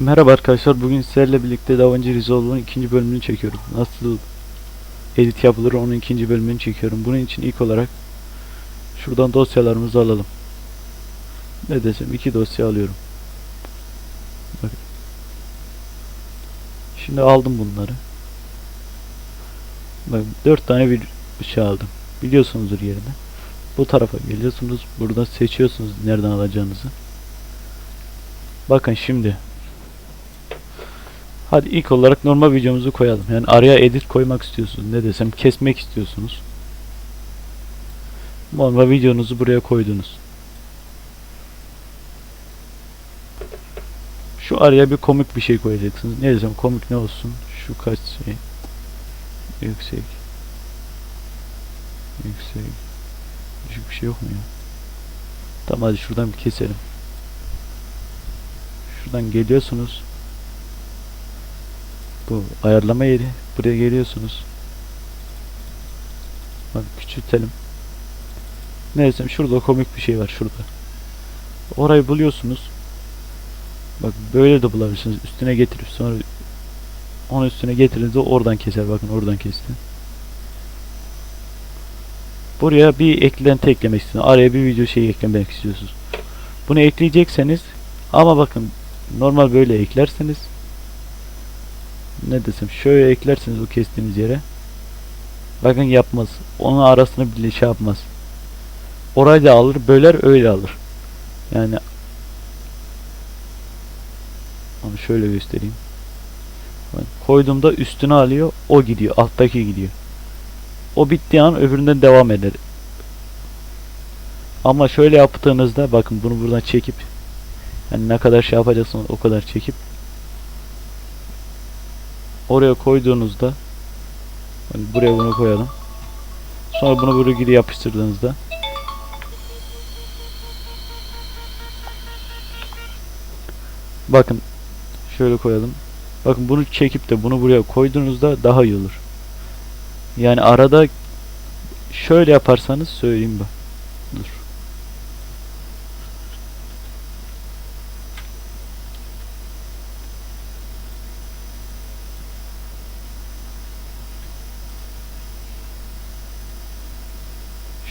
Merhaba arkadaşlar bugün sizlerle birlikte DaVinci Resolve'un ikinci bölümünü çekiyorum. Nasıl edit yapılır onun ikinci bölümünü çekiyorum. Bunun için ilk olarak şuradan dosyalarımızı alalım. Ne desem iki dosya alıyorum. Bakın. Şimdi aldım bunları. Bak dört tane bir şey aldım. Biliyorsunuzdur yerini. Bu tarafa geliyorsunuz. Burada seçiyorsunuz nereden alacağınızı. Bakın şimdi Hadi ilk olarak normal videomuzu koyalım. Yani araya edit koymak istiyorsunuz. Ne desem kesmek istiyorsunuz. Normal videonuzu buraya koydunuz. Şu araya bir komik bir şey koyacaksınız. Ne desem komik ne olsun? Şu kaç şey? Yüksek. Yüksek. Düşük bir şey yok mu ya? Tamam hadi şuradan bir keselim. Şuradan geliyorsunuz bu ayarlama yeri. Buraya geliyorsunuz. Bak küçültelim. Neyse şurada komik bir şey var şurada. Orayı buluyorsunuz. Bak böyle de bulabilirsiniz. Üstüne getirip sonra onun üstüne getirince oradan keser. Bakın oradan kesti. Buraya bir eklenti eklemek istiyorsunuz. Araya bir video şey eklemek istiyorsunuz. Bunu ekleyecekseniz ama bakın normal böyle eklerseniz ne desem şöyle eklersiniz o kestiğiniz yere. Bakın yapmaz. Onun arasını bile şey yapmaz. Orayı da alır böler öyle alır. Yani onu şöyle göstereyim. Koyduğumda üstüne alıyor o gidiyor alttaki gidiyor. O bittiği an öbüründen devam eder. Ama şöyle yaptığınızda bakın bunu buradan çekip yani ne kadar şey yapacaksınız o kadar çekip oraya koyduğunuzda hani buraya bunu koyalım. Sonra bunu buraya geri yapıştırdığınızda Bakın şöyle koyalım. Bakın bunu çekip de bunu buraya koyduğunuzda daha iyi olur. Yani arada şöyle yaparsanız söyleyeyim bak. Dur.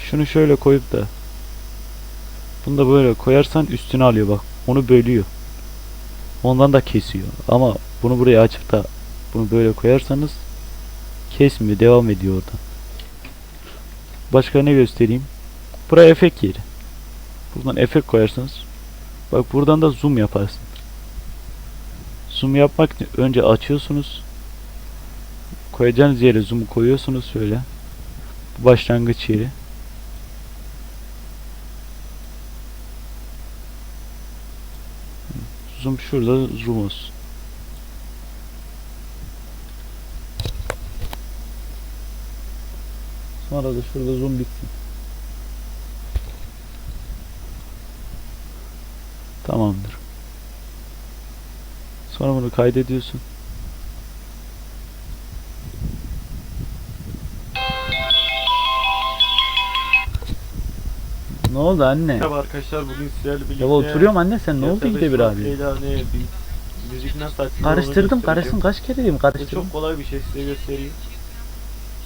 Şunu şöyle koyup da bunu da böyle koyarsan üstüne alıyor bak. Onu bölüyor. Ondan da kesiyor. Ama bunu buraya açıp da bunu böyle koyarsanız kesmiyor. Devam ediyor oradan. Başka ne göstereyim? Buraya efekt yeri. Buradan efekt koyarsanız bak buradan da zoom yaparsın. Zoom yapmak için önce açıyorsunuz. Koyacağınız yere zoom koyuyorsunuz şöyle. Başlangıç yeri. Zoom şurada zoom olsun. Sonra da şurada zoom bitsin. Tamamdır. Sonra bunu kaydediyorsun. Ne oldu anne? Merhaba arkadaşlar bugün sizlerle birlikte Ya oturuyorum anne sen ne oldu gide bir abi? Müzik nasıl Karıştırdım karıştım kaç kere diyeyim karıştırdım. çok kolay bir şey size göstereyim.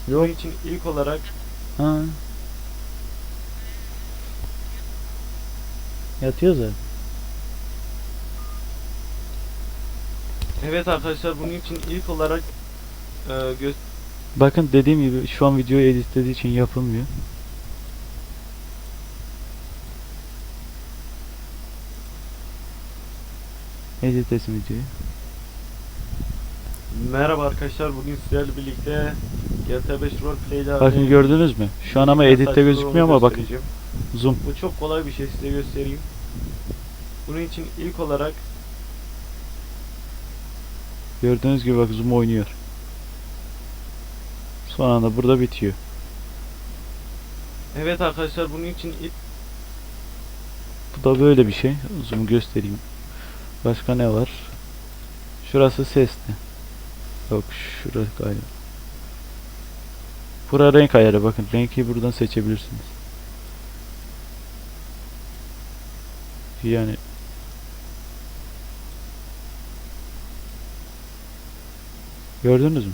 Yok. Bunun için ilk olarak Ha. Yatıyor zaten. evet arkadaşlar bunun için ilk olarak e, Bakın dediğim gibi şu an videoyu editlediği için yapılmıyor. Editlesin videoyu. Merhaba arkadaşlar bugün sizlerle birlikte GTA 5 Roleplay'de Bakın gördünüz mü? Şu an ama editte gözükmüyor ama bakın. Zoom. Bu çok kolay bir şey size göstereyim. Bunun için ilk olarak Gördüğünüz gibi bak zoom oynuyor. Son anda burada bitiyor. evet arkadaşlar bunun için ilk Bu da böyle bir şey. Zoom göstereyim. Başka ne var? Şurası sesli. Yok şurası galiba. Bura renk ayarı bakın. Renki buradan seçebilirsiniz. Yani Gördünüz mü?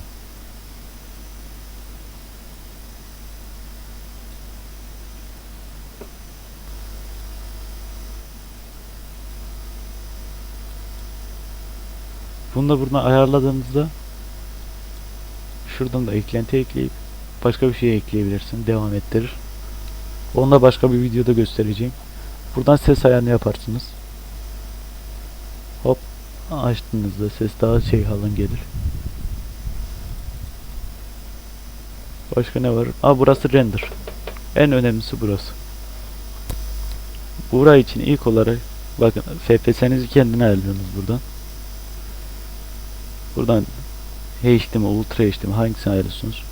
Bunu da buradan ayarladığınızda şuradan da eklenti ekleyip başka bir şey ekleyebilirsin. Devam ettirir. Onu da başka bir videoda göstereceğim. Buradan ses ayarını yaparsınız. Hop açtığınızda ses daha şey halın gelir. Başka ne var? Aa burası render. En önemlisi burası. Bura için ilk olarak bakın FPS'nizi kendine ayarlıyorsunuz buradan. Buradan HD mi, Ultra HD mi hangisini ayarlıyorsunuz?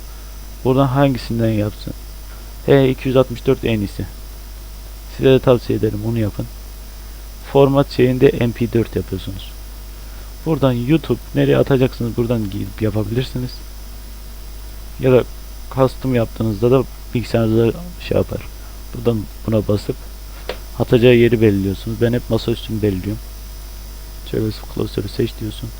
Buradan hangisinden yapsın? H264 en iyisi. Size de tavsiye ederim onu yapın. Format şeyinde MP4 yapıyorsunuz. Buradan YouTube nereye atacaksınız buradan gidip yapabilirsiniz. Ya da custom yaptığınızda da bilgisayarınızda şey yapar. Buradan buna basıp atacağı yeri belirliyorsunuz. Ben hep masaüstünü belirliyorum. Şöyle klasörü seç diyorsun.